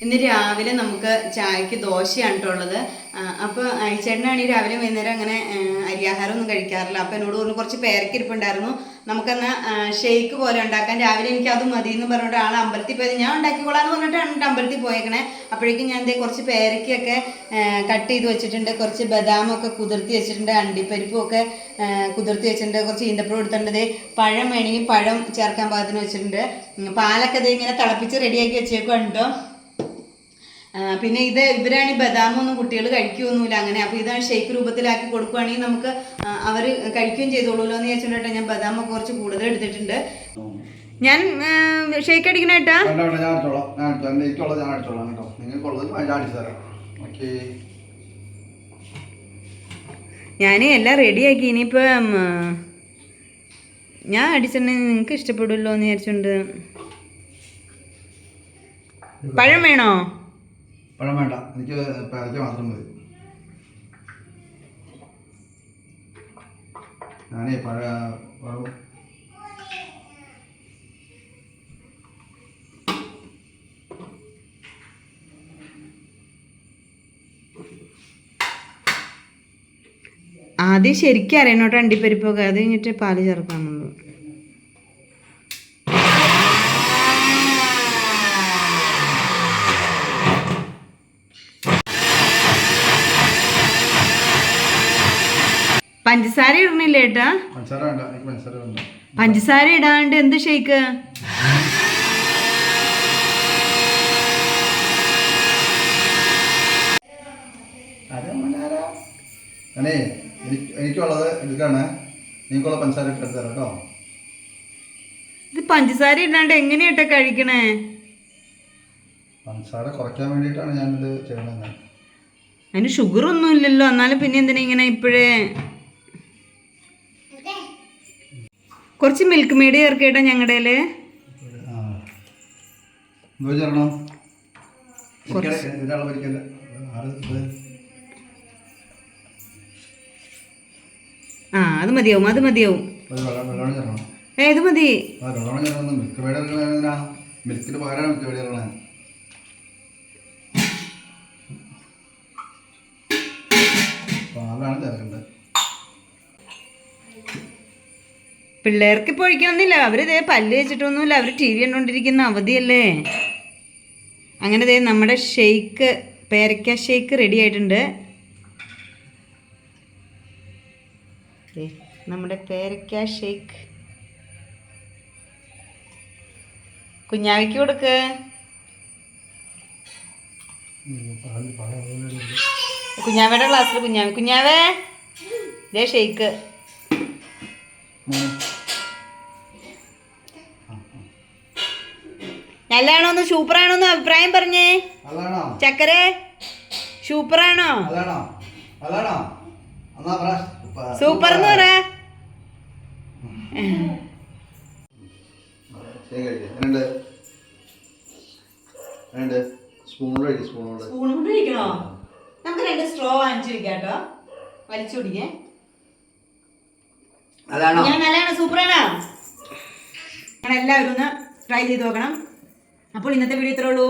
ഇന്ന് രാവിലെ നമുക്ക് ചായക്ക് ദോശയാണ് ഉള്ളത്. അപ്പോൾ അയച്ചേട്ടനാണ് ഈ രാവിലെ വൈകുന്നേരം അങ്ങനെ ആ, അരിയാഹാരം ഒന്നും കഴിക്കാറില്ല. അപ്പോൾ എന്നോട് പറഞ്ഞു കുറച്ച് പേരക്കിരിപ്പുണ്ടായിരുന്നു നമുക്കെന്നാൽ ഷെയ്ക്ക് പോലെ ഉണ്ടാക്കാൻ. രാവിലെ എനിക്ക് അത് മതി എന്ന് പറഞ്ഞിട്ട് ആൾ അമ്പലത്തിൽ പോയത്. ഞാൻ ഉണ്ടാക്കിക്കോളാന്ന് പറഞ്ഞിട്ടാണ് കേട്ടോ അമ്പലത്തിൽ പോയേക്കണേ. അപ്പോഴേക്കും ഞാൻ ദേ കുറച്ച് പേരക്കൊക്കെ കട്ട് ചെയ്ത് വെച്ചിട്ടുണ്ട്. കുറച്ച് ബദാമൊക്കെ കുതിർത്തി വെച്ചിട്ടുണ്ട്. അണ്ടിപ്പരിപ്പും ഒക്കെ കുതിർത്തി വെച്ചിട്ടുണ്ട്. കുറച്ച് ഈന്തപ്പഴം എടുത്തിട്ടുണ്ട്. പഴം വേണമെങ്കിൽ പഴം ചേർക്കാൻ പാകത്തിന് വെച്ചിട്ടുണ്ട്. പാലൊക്കെ ദേ ഇങ്ങനെ തിളപ്പിച്ച് റെഡിയാക്കി ആ, പിന്നെ ഇത് ഇവരാണ് ഈ ബദാമൊന്നും കുട്ടികൾ കഴിക്കുകയൊന്നുമില്ല അങ്ങനെ. അപ്പോൾ ഇതാണ് ഷേക്ക് രൂപത്തിലാക്കി കൊടുക്കുകയാണെങ്കിൽ നമുക്ക് അവർ കഴിക്കുകയും ചെയ്തോളൂല്ലോ എന്ന് വെച്ചിട്ടുണ്ടെ ഞാൻ ബദാമൊക്കെ കുറച്ച് കൂടുതൽ എടുത്തിട്ടുണ്ട്. ഞാൻ ഷേക്ക് അടിക്കണ കേട്ടാ. ഞാൻ എല്ലാം റെഡിയാക്കി ഇനിയിപ്പോൾ ഞാൻ അടിച്ചിട്ടുണ്ടെങ്കിൽ നിങ്ങൾക്ക് ഇഷ്ടപ്പെടുമല്ലോ എന്ന് വിചാരിച്ചുകൊണ്ട്. പഴം വേണോ? പഴം വേണ്ട. എനിക്ക് പേരയ്ക്ക മാത്രം മതി. ഞാനേ പഴ ആദ്യം ശരിക്കും അറിയണോട്ടോ അണ്ടിപ്പരിപ്പൊക്കെ. അത് കഴിഞ്ഞിട്ട് പാൽ ചേർക്കാനുള്ളൂ പഞ്ചസാര ഇടണില്ല ഏട്ടാ? പഞ്ചസാര ഇടാണ്ട് എന്ത് ഷേക്ക്? എനിക്കുള്ളത് എടുക്കാണ് നിങ്ങൾക്കുള്ള പഞ്ചസാര ഇട്ട് തരാം കേട്ടോ. ഇത് പഞ്ചസാര ഇടാണ്ട് എങ്ങനെയാട്ടാ കഴിക്കണേ? പഞ്ചസാര കുറയ്ക്കാൻ വേണ്ടിയിട്ടാണ് ഞാനിത് ചെയ്യണത്. അതിന് ഷുഗർ ഒന്നും ഇല്ലല്ലോ. എന്നാലും പിന്നെ എന്തിനാ ഇങ്ങനെ ഇപ്പോഴേ കുറച്ച് മിൽക്ക് മീഡ് ചേർക്കേട്ടോ ഞങ്ങളുടെ ആ. അത് മതിയാവും അത് മതിയാവും. ഏത് മതി. മിൽക്കിന് പകരമാണ് മിൽക്ക് മേഡ് ചേർക്കണേ പാലാണ് ചേർക്കേണ്ടത്. പിള്ളേർക്ക് ഇപ്പോൾ ഒഴിക്കണമെന്നില്ല. അവർ പല്ല് വെച്ചിട്ടൊന്നുമില്ല അവർ ടി വി കണ്ടുകൊണ്ടിരിക്കുന്ന അവധിയല്ലേ? അങ്ങനെ ദേ നമ്മുടെ ഷെയ്ക്ക് പേരക്ക ഷെയ്ക്ക് റെഡി ആയിട്ടുണ്ട്. നമ്മുടെ പേരക്ക ഷെയ്ക്ക്. കുഞ്ഞാവിക്ക് കൊടുക്ക്. കുഞ്ഞാവയുടെ ക്ലാസ്സിൽ കുഞ്ഞാവി കുഞ്ഞാവേ ദേ ഷെയ്ക്ക്. ഉം. നല്ലതാണോ സൂപ്പർ സൂപ്പറാണോ എന്ന് അഭിപ്രായം പറഞ്ഞേ. ചക്കര സൂപ്പറാണോ? ആണോ അല്ലാണോ എന്നാ പറ. ഉപ്പ- സൂപ്പർ. എന്ന് പറ. സ്പൂണോട് സ്പൂൺ കൊണ്ട് കഴിക്കണോ? നമുക്ക് രണ്ട് സ്ട്രോ വാങ്ങിച്ചു വെക്കാം കേട്ടോ. വലിച്ചു കുടിക്കേ. അല്ലാണോ ഞാൻ നല്ലതാണ്? സൂപ്പറാണോ? എല്ലാവരും ഒന്ന് ട്രൈ ചെയ്ത് നോക്കണം. അപ്പോൾ ഇന്നത്തെ വീഡിയോ ഇത്രേ ഉള്ളൂ